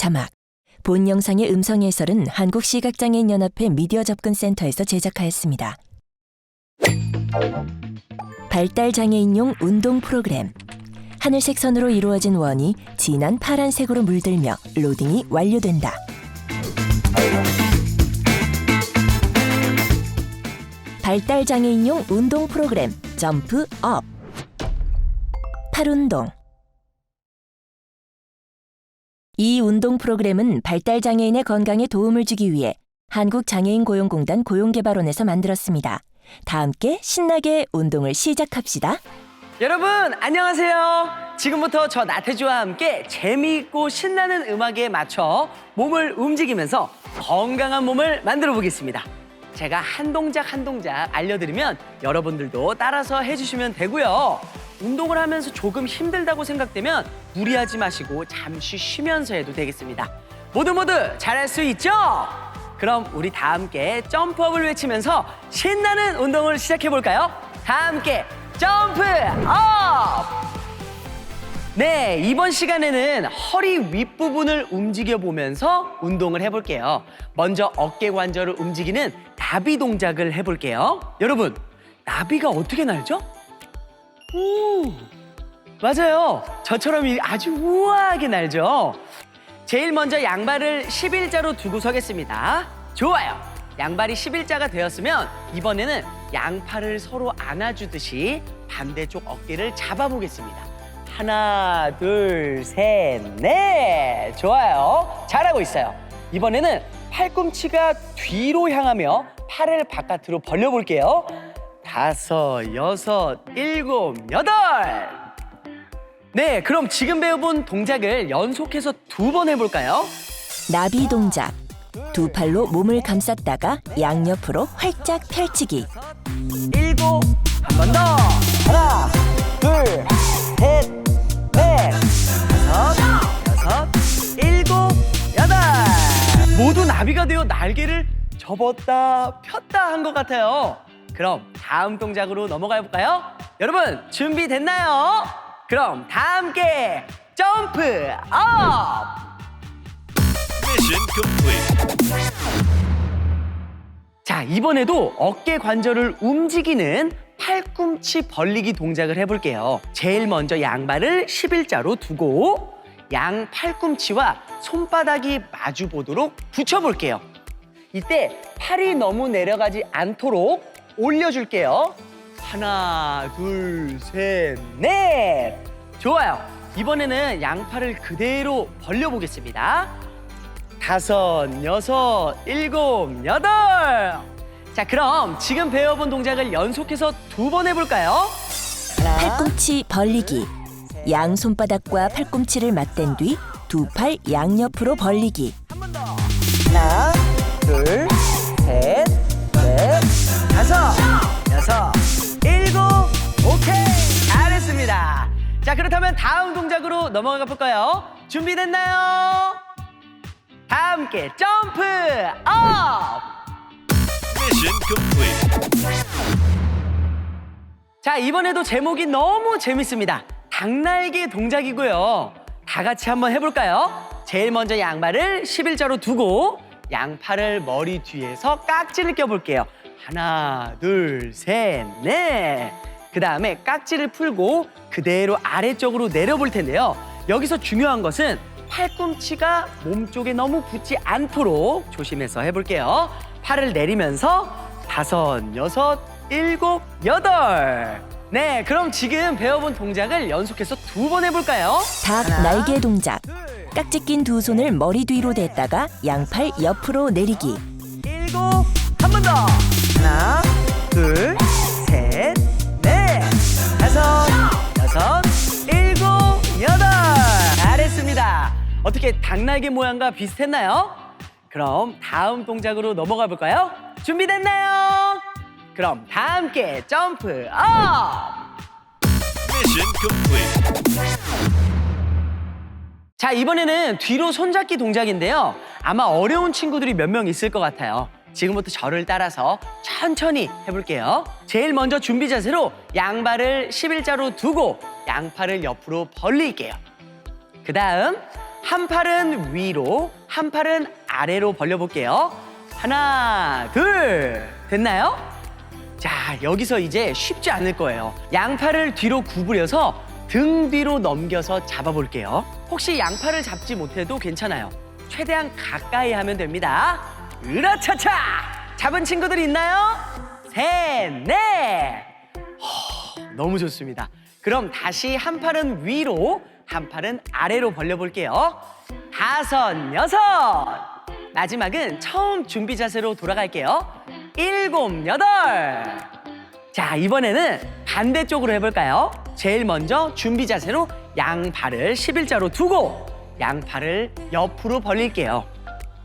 자막 본 영상의 음성 해설은 한국시각장애인연합회 미디어 접근센터에서 제작하였습니다. 발달 장애인용 운동 프로그램 하늘색 선으로 이루어진 원이 진한 파란색으로 물들며 로딩이 완료된다. 발달 장애인용 운동 프로그램 점프 업 팔 운동 이 운동 프로그램은 발달 장애인의 건강에 도움을 주기 위해 한국장애인 고용공단 고용개발원에서 만들었습니다. 다 함께 신나게 운동을 시작합시다. 여러분 안녕하세요. 지금부터 저 나태주와 함께 재미있고 신나는 음악에 맞춰 몸을 움직이면서 건강한 몸을 만들어 보겠습니다. 제가 한 동작 한 동작 알려드리면 여러분들도 따라서 해주시면 되고요. 운동을 하면서 조금 힘들다고 생각되면 무리하지 마시고 잠시 쉬면서 해도 되겠습니다. 모두 모두 잘할 수 있죠? 그럼 우리 다 함께 점프업을 외치면서 신나는 운동을 시작해 볼까요? 다 함께 점프 업! 네, 이번 시간에는 허리 윗부분을 움직여 보면서 운동을 해볼게요. 먼저 어깨 관절을 움직이는 나비 동작을 해볼게요. 여러분, 나비가 어떻게 날죠? 오, 맞아요. 저처럼 이- 아주 우아하게 날죠. 제일 먼저 양발을 11자로 두고 서겠습니다. 좋아요. 양발이 11자가 되었으면 이번에는 양팔을 서로 안아주듯이 반대쪽 어깨를 잡아보겠습니다. 하나, 둘, 셋, 넷. 좋아요. 잘하고 있어요. 이번에는 팔꿈치가 뒤로 향하며 팔을 바깥으로 벌려볼게요. 다섯, 여섯, 일곱, 여덟. 네, 그럼 지금 배워본 동작을 연속해서 두 번 해볼까요? 나비 동작. 두 팔로 몸을 감쌌다가 양옆으로 활짝 펼치기. 일곱, 한 번 더. 하나, 둘, 셋, 넷, 다섯, 여섯, 일곱, 여덟. 모두 나비가 되어 날개를 접었다 폈다 한 것 같아요. 그럼 다음 동작으로 넘어가 볼까요? 여러분 준비됐나요? 그럼 다 함께 점프 업! Mission complete. 자, 이번에도 어깨 관절을 움직이는 팔꿈치 벌리기 동작을 해볼게요. 제일 먼저 양발을 11자로 두고 양 팔꿈치와 손바닥이 마주 보도록 붙여볼게요. 이때 팔이 너무 내려가지 않도록 올려줄게요. 하나, 둘, 셋, 넷. 좋아요. 이번에는 양팔을 그대로 벌려보겠습니다. 다섯, 여섯, 일곱, 여덟. 자, 그럼 지금 배워본 동작을 연속해서 두 번 해볼까요? 하나, 팔꿈치 벌리기. 양 손바닥과 팔꿈치를 맞댄 뒤 두 팔 양옆으로 벌리기. 한번 더. 하나, 둘, 여섯, 일곱, 오케이. 잘했습니다. 자, 그렇다면 다음 동작으로 넘어가 볼까요? 준비됐나요? 다 함께 점프 업! Mission complete. 자, 이번에도 제목이 너무 재밌습니다. 닭날개 동작이고요. 다 같이 한번 해볼까요? 제일 먼저 양발을 11자로 두고 양팔을 머리 뒤에서 깍지를 껴볼게요. 하나, 둘, 셋, 넷. 그 다음에 깍지를 풀고 그대로 아래쪽으로 내려볼 텐데요. 여기서 중요한 것은 팔꿈치가 몸 쪽에 너무 붙지 않도록 조심해서 해볼게요. 팔을 내리면서 다섯, 여섯, 일곱, 여덟. 네, 그럼 지금 배워본 동작을 연속해서 두 번 해볼까요? 닭 날개 동작. 둘, 깍지 낀 두 손을 머리 뒤로 댔다가 양팔 옆으로 내리기. 어떻게 닭날개 모양과 비슷했나요? 그럼 다음 동작으로 넘어가 볼까요? 준비됐나요? 그럼 다 함께 점프 업! Mission complete. 자, 이번에는 뒤로 손잡기 동작인데요. 아마 어려운 친구들이 몇 명 있을 것 같아요. 지금부터 저를 따라서 천천히 해볼게요. 제일 먼저 준비 자세로 양발을 11자로 두고 양팔을 옆으로 벌릴게요. 그 다음 한 팔은 위로, 한 팔은 아래로 벌려볼게요. 하나, 둘. 됐나요? 자, 여기서 이제 쉽지 않을 거예요. 양팔을 뒤로 구부려서 등 뒤로 넘겨서 잡아볼게요. 혹시 양팔을 잡지 못해도 괜찮아요. 최대한 가까이 하면 됩니다. 으라차차! 잡은 친구들 있나요? 셋, 넷! 허, 너무 좋습니다. 그럼 다시 한 팔은 위로, 한 팔은 아래로 벌려볼게요. 다섯, 여섯! 마지막은 처음 준비 자세로 돌아갈게요. 일곱, 여덟! 자, 이번에는 반대쪽으로 해볼까요? 제일 먼저 준비 자세로 양팔을 11자로 두고 양팔을 옆으로 벌릴게요.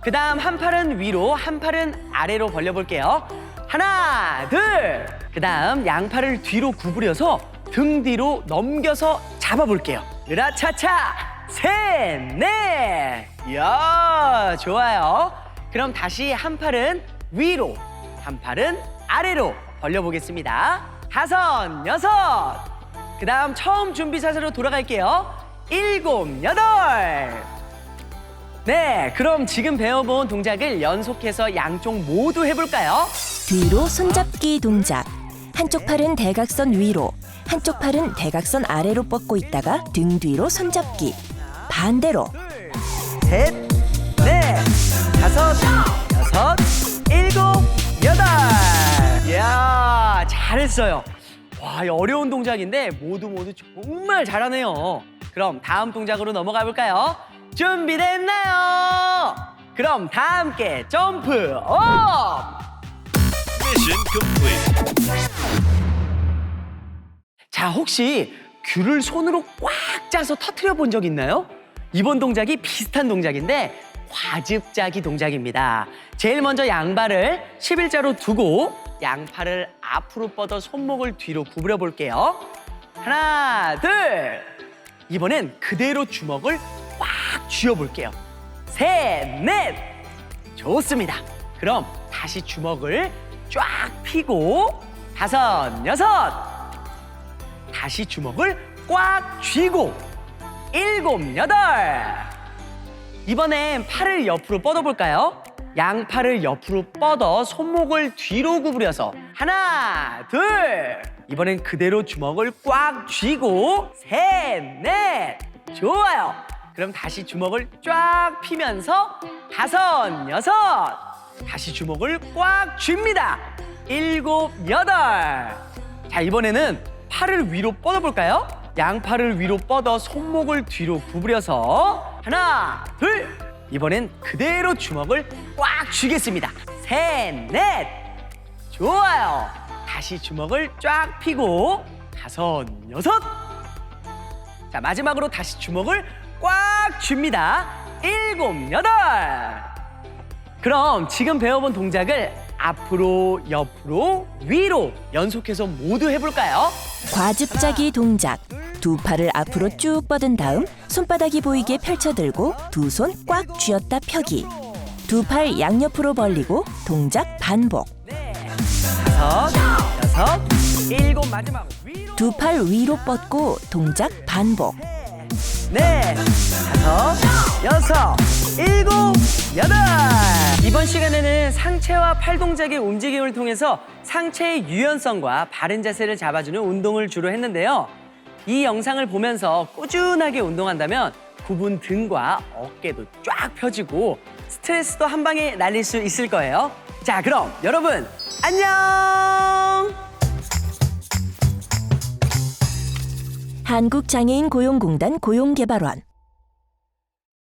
그 다음 한 팔은 위로, 한 팔은 아래로 벌려볼게요. 하나, 둘! 그 다음 양팔을 뒤로 구부려서 등 뒤로 넘겨서 잡아볼게요. 으라차차! 셋, 넷! 이야, 좋아요. 그럼 다시 한 팔은 위로, 한 팔은 아래로 벌려보겠습니다. 다섯, 여섯! 그 다음 처음 준비 자세로 돌아갈게요. 일곱, 여덟! 네, 그럼 지금 배워본 동작을 연속해서 양쪽 모두 해볼까요? 뒤로 손잡기 동작. 한쪽 팔은 대각선 위로, 한쪽 팔은 대각선 아래로 뻗고 있다가 등 뒤로 손잡기. 반대로 둘, 셋, 넷, 다섯, 여섯, 일곱, 여덟. 이야, 잘했어요. 와, 이 어려운 동작인데 모두 모두 정말 잘하네요. 그럼 다음 동작으로 넘어가 볼까요? 준비됐나요? 그럼 다 함께 점프 업! Mission complete. 자, 혹시 귤을 손으로 꽉 짜서 터트려 본 적 있나요? 이번 동작이 비슷한 동작인데 과즙짜기 동작입니다. 제일 먼저 양발을 11자로 두고 양팔을 앞으로 뻗어 손목을 뒤로 구부려 볼게요. 하나, 둘. 이번엔 그대로 주먹을 꽉 쥐어 볼게요. 셋, 넷. 좋습니다. 그럼 다시 주먹을 쫙 펴고 다섯, 여섯. 다시 주먹을 꽉 쥐고. 일곱 여덟. 이번엔 팔을 옆으로 뻗어볼까요? 양팔을 옆으로 뻗어 손목을 뒤로 구부려서. 하나 둘. 이번엔 그대로 주먹을 꽉 쥐고. 셋 넷. 좋아요. 그럼 다시 주먹을 쫙 피면서 다섯 여섯. 다시 주먹을 꽉 쥡니다. 일곱 여덟. 자 이번에는 팔을 위로 뻗어볼까요? 양팔을 위로 뻗어 손목을 뒤로 구부려서 하나 둘. 이번엔 그대로 주먹을 꽉 쥐겠습니다. 셋 넷. 좋아요. 다시 주먹을 쫙 펴고 다섯 여섯. 자 마지막으로 다시 주먹을 꽉 쥡니다. 일곱 여덟. 그럼 지금 배워본 동작을 앞으로, 옆으로, 위로 연속해서 모두 해볼까요? 과즙짜기 동작. 두 팔을 앞으로 쭉 뻗은 다음 손바닥이 보이게 펼쳐들고 두 손 꽉 쥐었다 펴기. 두 팔 양옆으로 벌리고 동작 반복. 네, 다섯, 여섯, 일곱 마지막 위로. 두 팔 위로 뻗고 동작 반복. 네, 다섯, 여섯, 일곱, 여덟. 이번 시간에는 상체와 팔 동작의 움직임을 통해서 상체의 유연성과 바른 자세를 잡아주는 운동을 주로 했는데요. 이 영상을 보면서 꾸준하게 운동한다면 굽은 등과 어깨도 쫙 펴지고 스트레스도 한 방에 날릴 수 있을 거예요. 자, 그럼 여러분 안녕! 한국장애인 고용공단 고용개발원